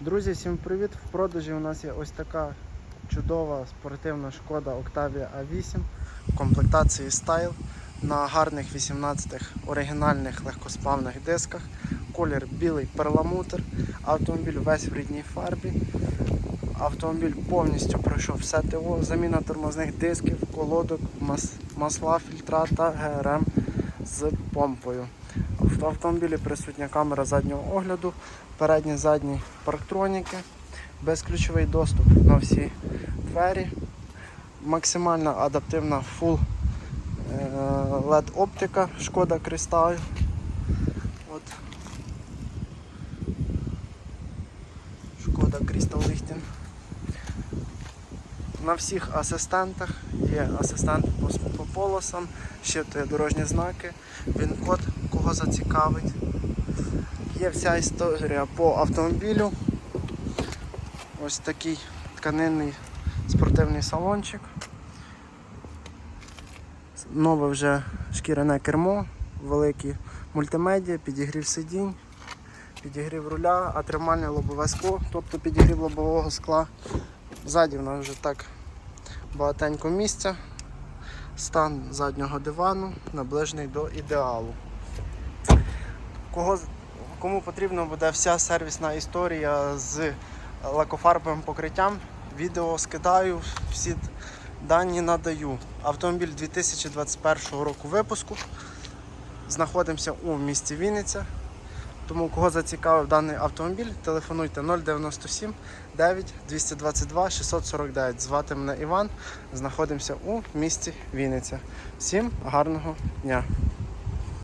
Друзі, всім привіт! В продажі у нас є ось така чудова спортивна шкода Octavia A8 в комплектації Style на гарних 18 оригінальних легкосплавних дисках. Колір білий перламутр. Автомобіль весь в рідній фарбі. Автомобіль повністю пройшов все ТО, заміна тормозних дисків, колодок, мас- масла, фільтра та ГРМ з помпою. В автомобілі присутня камера заднього огляду, передні задні парктроніки, безключовий доступ на всі двері, максимально адаптивна full е, LED оптика, шкода Кристал. От. Шкода Crystal Lighting. На всіх асистентах є асистент по, по полосам, щитує дорожні знаки, він код, кого зацікавить. Є вся історія по автомобілю. Ось такий тканинний спортивний салончик. Нове вже шкіряне кермо, великі мультимедіа, підігрів сидінь, підігрів руля, а тримальне лобове скло, тобто підігрів лобового скла. Ззаді в нас вже так багатенько місця. Стан заднього дивану наближений до ідеалу. Кого, кому потрібна буде вся сервісна історія з лакофарбовим покриттям, відео скидаю, всі дані надаю. Автомобіль 2021 року випуску. Знаходимося у місті Вінниця. Тому кого зацікавив даний автомобіль, телефонуйте 097 9 222 649. Звати мене Іван. Знаходимося у місті Вінниця. Всім гарного дня!